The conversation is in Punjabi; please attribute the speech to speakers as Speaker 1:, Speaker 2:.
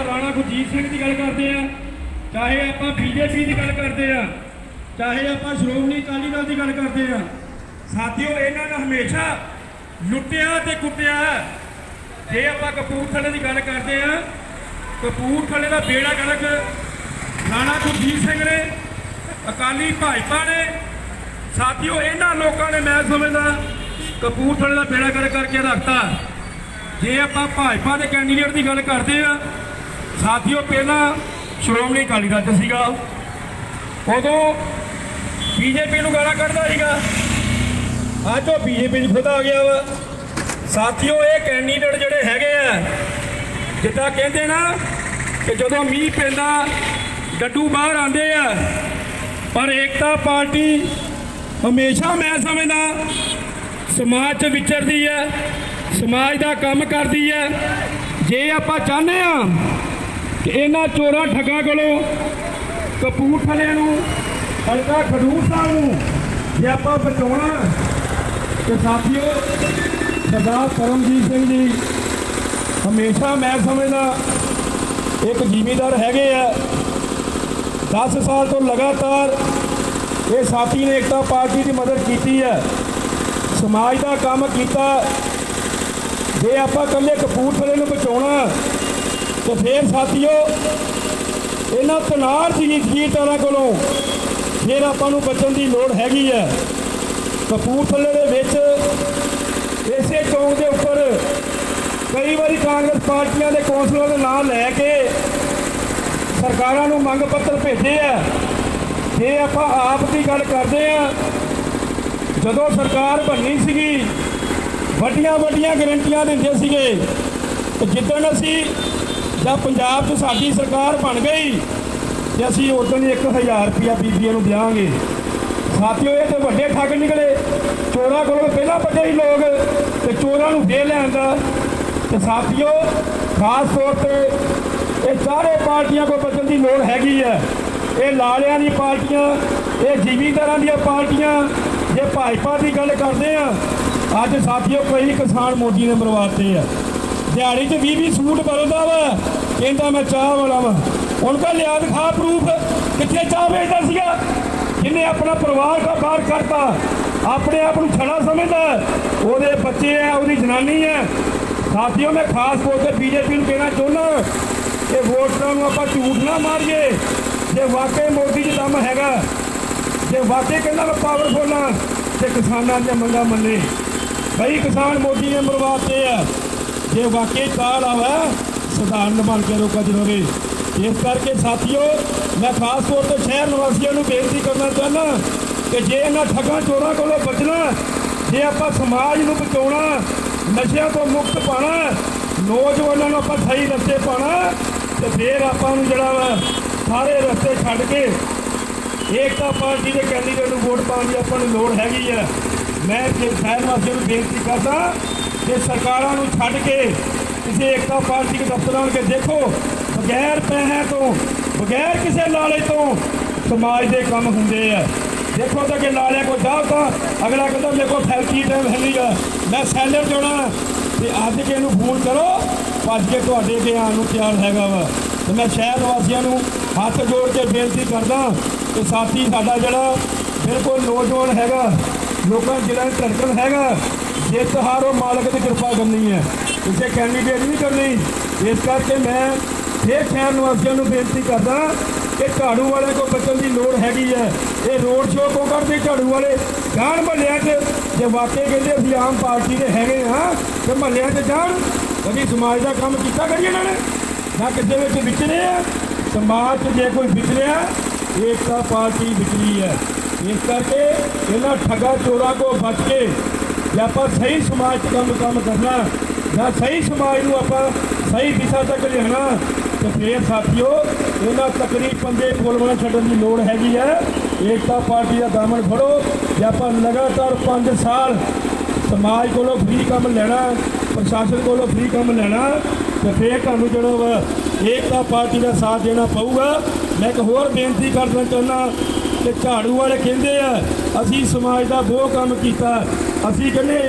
Speaker 1: ਆਪਾਂ ਰਾਣਾ ਗੁਰਜੀਤ ਸਿੰਘ ਦੀ ਗੱਲ ਕਰਦੇ ਆ ਚਾਹੇ ਆਪਾਂ ਬੀਜੇਪੀ ਦੀ ਗੱਲ ਕਰਦੇ ਆ ਚਾਹੇ ਆਪਾਂ ਸ਼੍ਰੋਮਣੀ ਅਕਾਲੀ ਦਲ ਦੀ ਗੱਲ ਕਰਦੇ ਆ ਸਾਥੀਓ ਇਹਨਾਂ ਨੇ ਹਮੇਸ਼ਾ ਲੁੱਟਿਆ ਤੇ ਕੁੱਟਿਆ ਜੇ ਆਪਾਂ ਕਪੂਰਥਲੇ ਦੀ ਗੱਲ ਕਰਦੇ ਆ ਕਪੂਰਥਲੇ ਦਾ ਬੇੜਾ ਗਲਕ ਰਾਣਾ ਗੁਰਜੀਤ ਸਿੰਘ ਨੇ, ਅਕਾਲੀ ਭਾਜਪਾ ਨੇ, ਸਾਥੀਓ ਇਹਨਾਂ ਲੋਕਾਂ ਨੇ ਮੈਂ ਸਮਝਦਾ ਕਪੂਰਥਲੇ ਦਾ ਬੇੜਾ ਗਲਕ ਕਰਕੇ ਰੱਖਤਾ। ਜੇ ਆਪਾਂ ਭਾਜਪਾ ਦੇ ਕੈਂਡੀਡੇਟ ਦੀ ਗੱਲ ਕਰਦੇ ਆ ਸਾਥੀਓ, ਪਹਿਲਾਂ ਸ਼੍ਰੋਮਣੀ ਅਕਾਲੀ ਦਲ 'ਚ ਸੀਗਾ। ਉਦੋਂ ਬੀਜੇਪੀ ਨੂੰ ਗਾਲਾਂ ਕੱਢਦਾ ਸੀਗਾ। ਅੱਜ ਉਹ ਬੀਜੇਪੀ 'ਚ ਖੁਦ ਆ ਗਿਆ ਵਾ। ਸਾਥੀਓ, ਇਹ ਕੈਂਡੀਡੇਟ ਜਿਹੜੇ ਹੈਗੇ ਆ, ਜਿੱਦਾਂ ਕਹਿੰਦੇ ਨਾ ਕਿ ਜਦੋਂ ਮੀਂਹ ਪੈਂਦਾ, ਡੱਡੂ ਬਾਹਰ ਆਉਂਦੇ ਆ, ਪਰ ਏਕਤਾ ਪਾਰਟੀ ਹਮੇਸ਼ਾ ਮੈਂ ਸਮਝਦਾ ਸਮਾਜ 'ਚ ਵਿਚਰਦੀ ਹੈ ਸਮਾਜ ਦਾ ਕੰਮ ਕਰਦੀ ਹੈ ਜੇ ਆਪਾਂ ਚਾਹੁੰਦੇ ਆ ਇਹਨਾਂ ਚੋਰਾਂ ਠੱਗਾਂ ਕੋਲੋਂ ਕਪੂਰਥਲੇ ਨੂੰ, ਹਲਕਾ ਖਡੂਰ ਸਾਹਿਬ ਨੂੰ ਜੇ ਆਪਾਂ ਬਚਾਉਣਾ ਤੇ ਸਾਥੀਓ, ਸਰਦਾਰ ਕਰਮਜੀਤ ਸਿੰਘ ਜੀ, ਹਮੇਸ਼ਾ ਮੈਂ ਸਮਝਦਾ, ਇੱਕ ਜ਼ਿਮੀਦਾਰ ਹੈਗੇ ਆ 10 ਸਾਲ ਤੋਂ ਲਗਾਤਾਰ ਇਹ ਸਾਥੀ ਨੇ ਏਕਤਾ ਪਾਰਟੀ ਦੀ ਮਦਦ ਕੀਤੀ ਹੈ, ਸਮਾਜ ਦਾ ਕੰਮ ਕੀਤਾ, ਜੇ ਆਪਾਂ ਇਕੱਲੇ ਕਪੂਰਥਲੇ ਨੂੰ ਬਚਾਉਣਾ ਤੇ ਫੇਰ ਸਾਥੀਓ, ਇਹਨਾਂ ਤਨਾਰ ਦੀ ਜੀਤਾਂ ਕੋਲੋਂ ਫਿਰ ਆਪਾਂ ਨੂੰ ਬਚਣ ਦੀ ਲੋੜ ਹੈਗੀ ਹੈ। ਕਪੂਰਥਲੇ ਦੇ ਵਿੱਚ ਇਸੇ ਚੌਂਕ ਦੇ ਉੱਪਰ ਕਈ ਵਾਰੀ ਕਾਂਗਰਸ ਪਾਰਟੀਆਂ ਦੇ ਕੌਂਸਲਰਾਂ ਦੇ ਨਾਂ ਲੈ ਕੇ ਸਰਕਾਰਾਂ ਨੂੰ ਮੰਗ ਪੱਤਰ ਭੇਜੇ ਆ। ਜੇ ਆਪਾਂ ਆਪ ਦੀ ਗੱਲ ਕਰਦੇ ਆ। ਜਦੋਂ ਸਰਕਾਰ ਬਣਨੀ ਸੀਗੀ ਵੱਡੀਆਂ ਵੱਡੀਆਂ ਗਰੰਟੀਆਂ ਦਿੰਦੇ ਸੀਗੇ। ਜਿੱਦਣ ਅਸੀਂ ਜਾਂ ਪੰਜਾਬ 'ਚ ਸਾਡੀ ਸਰਕਾਰ ਬਣ ਗਈ ਤੇ ਅਸੀਂ ਉਦੋਂ ਹੀ 1000 ਰੁਪਇਆ ਬੀਬੀਆਂ ਨੂੰ ਦਿਆਂਗੇ। ਸਾਥੀਓ, ਇਹ ਤੇ ਵੱਡੇ ਠੱਗ ਨਿਕਲੇ। ਚੋਰਾਂ ਕੋਲੋਂ ਪਹਿਲਾਂ ਬਚੇ ਹੀ ਲੋਕ ਤੇ ਚੋਰਾਂ ਨੂੰ ਫੇਰ ਲਿਆਂਦਾ ਤੇ ਸਾਥੀਓ, ਖਾਸ ਤੌਰ ਤੇ ਇਹ ਸਾਰੇ ਪਾਰਟੀਆਂ ਕੋਲ ਬਚਣ ਦੀ ਲੋੜ ਹੈਗੀ ਹੈ। ਇਹ ਲਾਲਿਆਂ ਦੀ ਪਾਰਟੀਆਂ, ਇਹ ਜ਼ਿਮੀਂਦਾਰਾਂ ਦੀਆਂ ਪਾਰਟੀਆਂ, ਜੇ ਭਾਜਪਾ ਦੀ ਗੱਲ ਕਰਦੇ ਆ ਅੱਜ ਸਾਥੀਓ, ਕਈ ਕਿਸਾਨ ਮੋਦੀ ਨੇ ਮਰਵਾਤੇ ਆ। ਦਿਹਾੜੀ 'ਚ 20 20 ਸੂਟ ਬਦਲਦਾ ਵਾ। ਕਹਿੰਦਾ ਮੈਂ ਚਾਹ ਵਾਲਾ ਵਾ। ਹੁਣ ਕਾ ਲਿਆ ਦਿਖਾ ਪ੍ਰੂਫ ਕਿੱਥੇ ਚਾਹ ਵੇਚਦਾ ਸੀਗਾ? ਜਿਹਨੇ ਆਪਣਾ ਪਰਿਵਾਰ ਦਾ ਬਾਹਰ ਕਰਤਾ ਆਪਣੇ ਆਪ ਨੂੰ ਛੜਾ ਸਮਝਦਾ। ਉਹਦੇ ਬੱਚੇ ਆ, ਉਹਦੀ ਜਨਾਨੀ ਹੈ ਸਾਥੀਓ, ਮੈਂ ਖਾਸ ਤੌਰ ਤੇ ਬੀਜੇਪੀ ਨੂੰ ਕਹਿਣਾ ਚਾਹੁੰਦਾ ਕਿ ਵੋਟਰਾਂ ਨੂੰ ਆਪਾਂ ਝੂਠ ਨਾ ਮਾਰੀਏ। ਜੇ ਵਾਕਈ ਮੋਦੀ ਜੀ ਦਮ ਹੈਗਾ, ਜੇ ਵਾਕਈ ਕਹਿੰਦਾ ਮੈਂ ਪਾਵਰਫੁਲ ਆ, ਤੇ ਕਿਸਾਨਾਂ ਦੀਆਂ ਮੰਗਾਂ ਮੰਨੇ। ਕਈ ਕਿਸਾਨ ਮੋਦੀ ਨੇ ਮਰਵਾਤੇ ਆ। ਜੇ ਵਾਕਈ ਕਾਲ ਆਵਾ, ਸਧਾਰਨ ਬਣ ਕੇ ਲੋਕਾਂ ਚ ਰਵੇ ਇਸ ਕਰਕੇ ਸਾਥੀਓ, ਮੈਂ ਖਾਸ ਤੌਰ ਤੇ ਸ਼ਹਿਰ ਨਿਵਾਸੀਆਂ ਨੂੰ ਬੇਨਤੀ ਕਰਨਾ ਚਾਹੁੰਦਾ ਕਿ ਜੇ ਇਹਨਾਂ ਠੱਗਾਂ ਚੋਰਾਂ ਕੋਲੋਂ ਬਚਣਾ, ਜੇ ਆਪਾਂ ਸਮਾਜ ਨੂੰ ਬਚਾਉਣਾ, ਨਸ਼ਿਆਂ ਤੋਂ ਮੁਕਤ ਪਾਣਾ, ਨੌਜਵਾਨਾਂ ਨੂੰ ਆਪਾਂ ਸਹੀ ਰਸਤੇ ਪਾਣਾ, ਤੇ ਫੇਰ ਆਪਾਂ ਨੂੰ ਜਿਹੜਾ ਵਾ, ਸਾਰੇ ਰਸਤੇ ਛੱਡ ਕੇ ਏਕਤਾ ਪਾਰਟੀ ਦੇ ਕੈਂਡੀਡੇਟ ਨੂੰ ਵੋਟ ਪਾਉਣ ਦੀ ਆਪਾਂ ਨੂੰ ਲੋੜ ਹੈਗੀ ਹੈ ਮੈਂ ਜੇ ਸ਼ਹਿਰ ਵਾਸੀਆਂ ਨੂੰ ਬੇਨਤੀ ਕਰਦਾ ਕਿ ਸਰਕਾਰਾਂ ਨੂੰ ਛੱਡ ਕੇ ਕਿਸੇ ਏਕਤਾ ਪਾਰਟੀ ਦੇ ਦਫ਼ਤਰਾਂ ਕੇ ਦੇਖੋ, ਬਗੈਰ ਪੈਸਿਆਂ ਤੋਂ, ਬਗੈਰ ਕਿਸੇ ਲਾਲੇ ਤੋਂ ਸਮਾਜ ਦੇ ਕੰਮ ਹੁੰਦੇ ਆ। ਦੇਖੋ ਤਾਂ ਕਿ ਲਾਲੇ ਕੋ ਜਾਓ ਤਾਂ ਅਗਲਾ ਕਹਿੰਦਾ, ਮੇਰੇ ਕੋਲ ਫੈਲਕੀ ਟਾਈਮ ਹੈ ਨਹੀਂਗਾ ਮੈਂ ਸੈਲਰ ਜਾਣਾ ਤੇ ਅੱਜ ਕੇ ਇਹਨੂੰ ਫੋਨ ਕਰੋ, ਭੱਜ ਕੇ ਤੁਹਾਡੇ ਅੱਗੇ ਆਉਣ ਨੂੰ ਤਿਆਰ ਹੈਗਾ ਵਾ। ਤੇ ਮੈਂ ਸ਼ਹਿਰ ਵਾਸੀਆਂ ਨੂੰ ਹੱਥ ਜੋੜ ਕੇ ਬੇਨਤੀ ਕਰਦਾ ਕਿ ਸਾਥੀ ਸਾਡਾ ਜਿਹੜਾ ਬਿਲਕੁਲ ਨੌਜਵਾਨ ਹੈਗਾ, ਲੋਕਾਂ ਦਾ ਜਿਹੜਾ ਧੜਕਣ ਹੈਗਾ ਜਿੱਤ ਹਾਰ ਉਹ ਮਾਲਕ ਦੀ ਕਿਰਪਾ ਕਰਨੀ ਹੈ। ਕਿਸੇ ਕੈਂਡੀਡੇਟ ਨਹੀਂ ਕਰਨੀ। ਇਸ ਕਰਕੇ ਮੈਂ ਫੇਰ ਸ਼ਹਿਰ ਨਿਵਾਸੀਆਂ ਨੂੰ ਬੇਨਤੀ ਕਰਦਾ ਕਿ ਝਾੜੂ ਵਾਲੇ ਕੋ ਬਚਣ ਦੀ ਲੋੜ ਹੈਗੀ ਹੈ। ਇਹ ਰੋਡ ਸ਼ੋਅ ਕੋ ਕਰਦੇ? ਝਾੜੂ ਵਾਲੇ। ਜਾਣ ਮਹੱਲਿਆਂ 'ਚ। ਜੇ ਵਾਕਈ ਕਹਿੰਦੇ ਅਸੀਂ ਆਮ ਪਾਰਟੀ ਦੇ ਹੈਗੇ ਹਾਂ, ਤੇ ਮਹੱਲਿਆਂ 'ਚ ਜਾਣ। ਕਦੀ ਸਮਾਜ ਦਾ ਕੰਮ ਕੀਤਾ ਕਰੀਏ ਇਹਨਾਂ ਨੇ। ਨਾ ਕਿਸੇ ਵਿੱਚ ਵਿਚਰੇ ਆ। ਸਮਾਜ 'ਚ ਜੇ ਕੋਈ ਵਿਚਰਿਆ, ਏਕਤਾ ਪਾਰਟੀ ਵਿਚਰੀ ਹੈ। ਇਸ ਕਰਕੇ ਇਹਨਾਂ ਠੱਗਾ ਚੋਰਾ ਕੋ ਬਚ ਕੇ ਜੇ ਆਪਾਂ ਸਹੀ ਸਮਾਜ 'ਚ ਕੰਮ ਕੰਮ ਕਰਨਾ। ਜਾਂ ਸਹੀ ਸਮਾਜ ਨੂੰ ਆਪਾਂ ਸਹੀ ਦਿਸ਼ਾ ਤੱਕ ਲਿਆਉਣਾ। ਤੇ ਫੇਰ ਸਾਥੀਓ, ਇਹਨਾਂ ਤਕਰੀਬ ਪੰਦੇ ਕੋਲਵਾਂ ਛੱਡਣ ਦੀ ਲੋੜ ਹੈਗੀ ਹੈ ਏਕਤਾ ਪਾਰਟੀ ਦਾ ਦਾਮਨ ਫੜੋ। ਜੇ ਆਪਾਂ ਲਗਾਤਾਰ 5 ਸਾਲ ਸਮਾਜ ਕੋਲੋਂ ਫ੍ਰੀ ਕੰਮ ਲੈਣਾ, ਪ੍ਰਸ਼ਾਸਨ ਕੋਲੋਂ ਫ੍ਰੀ ਕੰਮ ਲੈਣਾ, ਤੇ ਫੇਰ ਤੁਹਾਨੂੰ ਜਿਹੜਾ ਵਾ ਏਕਤਾ ਪਾਰਟੀ ਦਾ ਸਾਥ ਦੇਣਾ ਪਊਗਾ। ਮੈਂ ਇੱਕ ਹੋਰ ਬੇਨਤੀ ਕਰਨਾ ਚਾਹੁੰਦਾ ਕਿ ਝਾੜੂ ਵਾਲੇ ਕਹਿੰਦੇ ਆ ਅਸੀਂ ਸਮਾਜ ਦਾ ਬਹੁਤ ਕੰਮ ਕੀਤਾ। ਅਸੀਂ ਕਹਿੰਦੇ